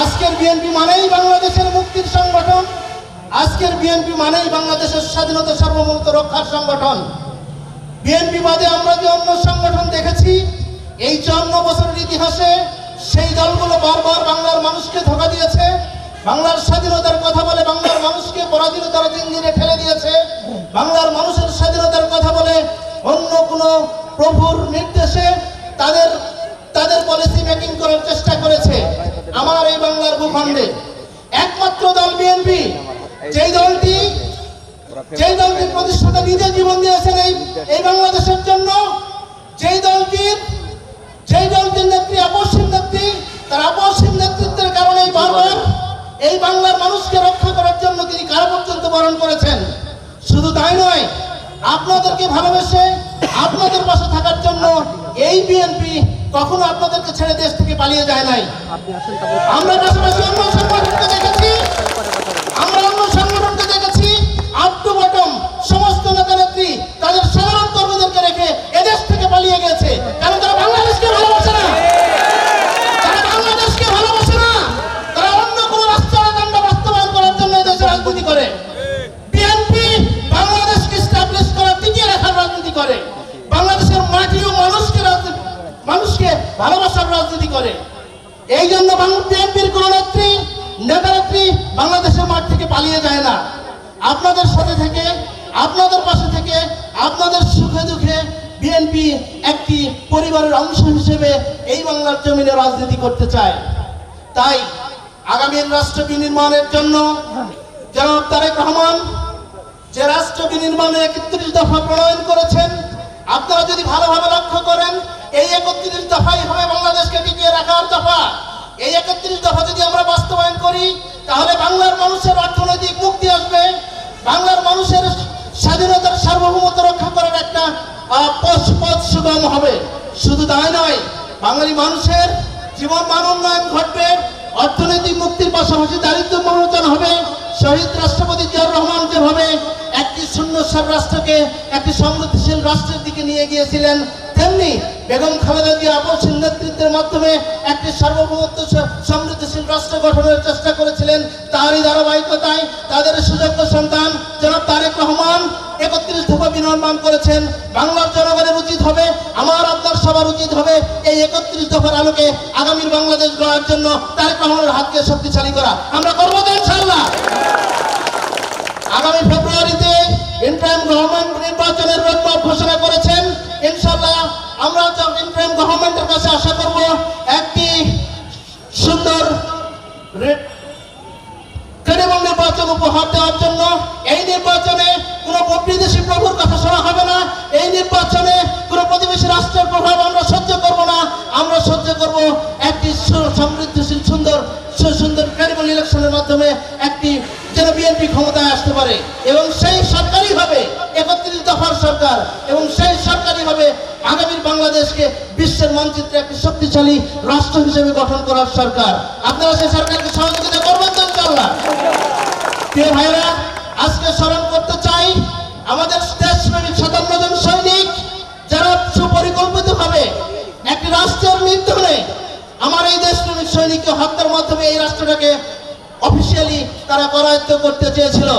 আজকের বিএনপি মানেই বাংলাদেশের মুক্তির সংগঠন। আজকের বিএনপি মানেই বাংলাদেশের স্বাধীনতা সার্বভৌমত্ব রক্ষার সংগঠন। বিএনপি বাদে আমরা যে অন্য সংগঠন দেখেছি, এই চুয়ান্ন বছরের ইতিহাসে সেই দলগুলো বারবার বাংলার মানুষকে ধোকা দিয়েছে, বাংলার স্বাধীনতার কথা বলে বাংলার মানুষকে পরাধীনতার জিঞ্জিরে ঠেলে দিয়েছে, বাংলার মানুষের স্বাধীনতার কথা বলে অন্য কোনো প্রভুর নির্দেশে তাদের তাদের পলিসি মেকিং করার চেষ্টা করেছে আমার এই বাংলার ভূখণ্ডে একমাত্র দল বিএনপি, যেই দলটি, যেই দলটির প্রতিষ্ঠাতা নিজে জীবন দিয়েছেন এই এই বাংলাদেশের জন্য, যেই দলটির যেই দলটির নেত্রী আপসীন নেত্রী, তার আপসীন নেতৃত্বের কারণে বারবার এই বাংলার মানুষকে রক্ষা করার জন্য তিনি কারা পর্যন্ত বরণ করেছেন। শুধু তাই নয়, আপনাদেরকে ভালোবেসে আপনাদের পাশে থাকার জন্য এই বিএনপি কখনো আপনাদেরকে ছেড়ে দেশ থেকে পালিয়ে যায় নাই। আমরা পাশাপাশি অন্য সংগঠনকে দেখেছি জন্য বিএনপির কোন নেত্রী, নেতা নেত্রী বাংলাদেশের মাঠ থেকে পালিয়ে যায় না। আপনাদের সাথে থেকে, আপনাদের পাশে থেকে, আপনাদের সুখে দুঃখে বিএনপি একটি পরিবারের অংশ হিসেবে এই বাংলার জমিনে রাজনীতি করতে চায়। তাই আগামীর রাষ্ট্র বিনির্মাণের জন্য জনাব তারেক রহমান যে রাষ্ট্র বিনির্মাণে একত্রিশ দফা প্রণয়ন করেছেন, আপনারা যদি ভালোভাবে লক্ষ্য করেন, এই একত্রিশ দফাই হবে বাংলাদেশকে টিকিয়ে রাখার দফা। এই একত্রিশ দফা যদি আমরা বাস্তবায়ন করি, তাহলে বাংলার মানুষের অর্থনৈতিক মুক্তি আসবে। বাংলার মানুষের স্বাধীনতার সার্বভৌমত্ব রক্ষা করার একটা পথ পথ সুগম হবে। শুধু তাই নয়, বাঙালি মানুষের জীবন মান উন্নয়ন ঘটবে, অর্থনৈতিক মুক্তির পাশাপাশি দারিদ্র মোচন হবে, শহীদ রাষ্ট্রপতি জিয়াউর রহমান যেভাবে একটি শূন্যসার রাষ্ট্রকে একটি সমৃদ্ধিশীল রাষ্ট্রের দিকে নিয়ে গিয়েছিলেন, তেমনি বেগম খালেদা জিয়া আপসীন নেতৃত্বের মাধ্যমে একটি সার্বভৌমত্ব সমৃদ্ধিশীল রাষ্ট্র গঠনের চেষ্টা করেছিলেন। তারই ধারাবাহিকতায় তাদের সুযোগ্য সন্তান জনাব তারেক রহমান একত্রিশ দফা বিনির্মাণ করেছেন। বাংলার জনগণের উচিত হবে, আমার আপনার সবার উচিত হবে এই একত্রিশ দফার আলোকে আগামীর বাংলাদেশ গড়ার জন্য তারেক রহমানের হাতকে শক্তিশালী করা। আমরা করব আমরা ইন্টারিম গভর্নমেন্টের কাছে আশা করব একটি সুন্দর ক্রেডিবল নির্বাচন উপহার দেওয়ার জন্য। এই নির্বাচনে কোনো বিদেশি প্রভুর কথা শোনা হবে না। এই নির্বাচনে কোনো প্রতিবেশী রাষ্ট্রের প্রভাব আমরা সহ্য করব না। আমরা সহ্য করব একটি সমৃদ্ধশীল, সুন্দর সুন্দর ক্রেডিবল ইলেকশনের মাধ্যমে একটি যেন বিএনপি ক্ষমতায় আসতে পারে। এবং সেই সরকারই হবে একত্রিশ সরকার। এবং সেই সরকারই হবে আগামীর বাংলাদেশকে বিশ্বের মানচিত্রে একটি শক্তিশালী রাষ্ট্র হিসেবে গঠন করার সরকার। আপনারা সেই সরকারকে সহযোগিতা করবেন তো ইনশাল্লাহ প্রিয় ভাইরা আজকে স্মরণ করতে চাই আমাদের দেশপ্রেমিক সাতান্ন জন সৈনিক, যারা সুপরিকল্পিত ভাবে একটি রাষ্ট্রের নির্ধারণে আমার এই দেশপ্রেমিক সৈনিককে হত্যার মাধ্যমে এই রাষ্ট্রটাকে অফিসিয়ালি তারা করায়ত্ত করতে চেয়েছিল।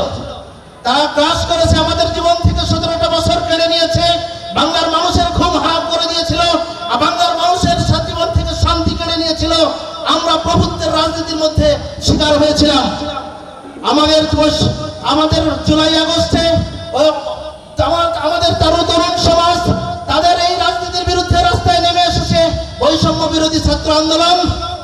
তারা গ্রাস করেছে আমাদের জীবন থেকে সতেরোটা বছর কেড়ে নিয়েছে। বাংলার মানুষের রাজনীতির মধ্যে শিকার হয়েছিলাম। আমাদের আমাদের জুলাই আগস্টে আমাদের তরুণ তরুণ সমাজ, তাদের এই রাজনীতির বিরুদ্ধে রাস্তায় নেমে এসেছে বৈষম্য বিরোধী ছাত্র আন্দোলন।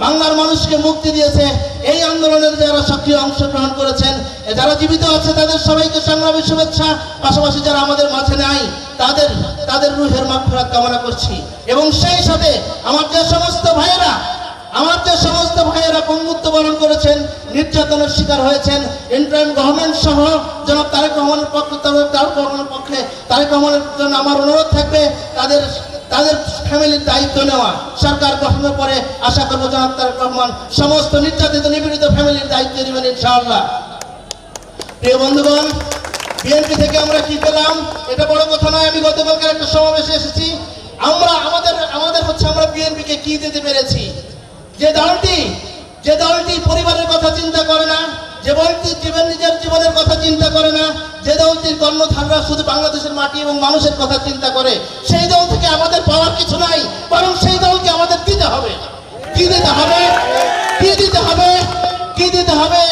বাংলার মানুষকে মুক্তি দিয়েছে এই আন্দোলনের যারা সক্রিয় অংশগ্রহণ করেছেন যারা জীবিত আছে, তাদের সবাইকে সংগ্রামী শুভেচ্ছা। পাশাপাশি যারা আমাদের মাঝে নাই, তাদের তাদের রুহের মাগফিরাত কামনা করছি। এবং সেই সাথে আমার যে সমস্ত ভাইয়েরা, আমার যে সমস্ত ভাইয়েরা পঙ্গুত্ব বরণ করেছেন, নির্যাতনের শিকার হয়েছেন, ইন্টারিম গভর্নমেন্ট সহ জনাব তারেক রহমানের পক্ষে, তারেক রহমানের পক্ষে, তারেক রহমানের জন্য আমার অনুরোধ থাকবে, তাদের তাদের ফ্যামিলির দায়িত্ব নেওয়া। সরকার গঠনের পরে আশা করব জনাব তারেক রহমান সমস্ত নির্যাতিত, নিপীড়িত ফ্যামিলির দায়িত্ব নেবেন ইনশাআল্লাহ। প্রিয় বন্ধুগণ, বিএনপি থেকে আমরা কি পেলাম? এটা বড় কথা নয়, আমি গতকালকে একটা সমাবেশে এসেছি। আমরা আমাদের আমাদের হচ্ছে আমরা বিএনপিকে কি দিতে পেরেছি? যে দলটি যে দলটি পরিবারের কথা চিন্তা করে না, যে দলটি জীবন নিজের জীবনের কথা চিন্তা করে না, যে দলটির কর্ণধাররা শুধু বাংলাদেশের মাটি এবং মানুষের কথা চিন্তা করে, সেই দল থেকে আমাদের পাওয়ার কিছু নাই, বরং সেই দলকে আমাদের দিতে হবে। কি দিতে হবে? কি দিতে হবে? কি দিতে হবে?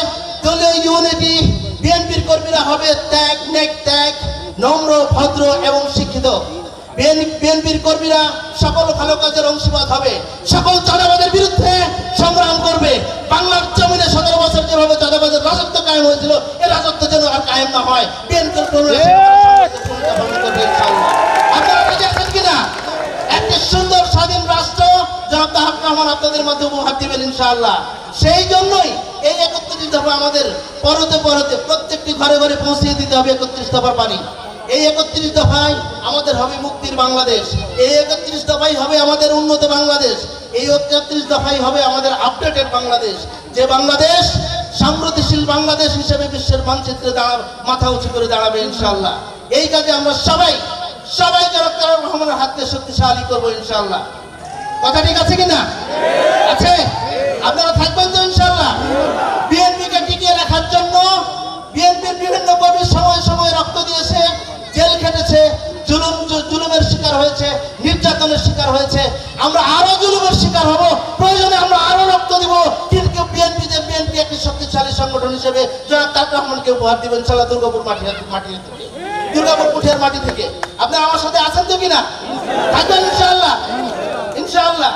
দলীয় ইউনিটি, বিএনপির কর্মীরা হবে ত্যাগ, নেক ত্যাগ, নম্র, ভদ্র এবং শিক্ষিত। বিএনপির কর্মীরা সকল ভালো কাজের অংশীবাদ হবে। সকল চাঁদাবাদের বিরুদ্ধে সংগ্রাম করবে। বাংলার জমিনে সতেরো বছর যেভাবে চাঁদাবাদের রাজত্ব কায়েম হয়েছিল এ রাজত্ব যেন আর কায়েম না হয়। বিএনপির কর্মীরা একটি সুন্দর স্বাধীন রাষ্ট্র জনাব তাহাক রহমান আপনাদের মধ্যে উপহার দিবেন ইনশাআল্লাহ। সেই জন্যই এই একত্রিশ দফা আমাদের পরতে পরতে প্রত্যেকটি ঘরে ঘরে পৌঁছিয়ে দিতে হবে একত্রিশ দফা পানি। এই একত্রিশ দফায় আমাদের হবে মুক্তির বাংলাদেশ। এই একত্রিশ দফাই হবে আমাদের উন্নত বাংলাদেশ। এই একত্রিশ দফাই হবে আমাদের আপডেটেড বাংলাদেশ। যে বাংলাদেশ সমৃদ্ধিশীল বাংলাদেশ হিসেবে বিশ্বের মানচিত্রে দাঁড়া মাথা উঁচু করে দাঁড়াবে ইনশাল্লাহ এই কাজে আমরা সবাই সবাই জনাব তারেক রহমানের হাতকে শক্তিশালী করব ইনশাল্লাহ কথা ঠিক আছে কিনা? আছে? আপনারা থাকবেন তো ইনশাল্লাহ বিএনপিকে টিকিয়ে রাখার জন্য বিএনপির বিভিন্ন কর্মী সময় সময় রক্ত দিয়েছে। জেল খেটেছে, জুলুম জুলুমের শিকার হয়েছে, নির্যাতনের শিকার হয়েছে। আমরা আরও জুলুমের শিকার হব, প্রয়োজনে আমরা আরও রক্ত দিব। কিন্তু বিএনপি যে বিএনপি একটি শক্তিশালী সংগঠন হিসেবে জনাব তারেক রহমানকে উপহার দিবেন, ইনশাআল্লাহ দুর্গাপুর মাটি মাটি দুর্গাপুর পুঠিয়ার মাটি থেকে। আপনারা আমার সাথে আছেন তো কিনা? থাকবেন ইনশাআল্লাহ। ইনশাআল্লাহ।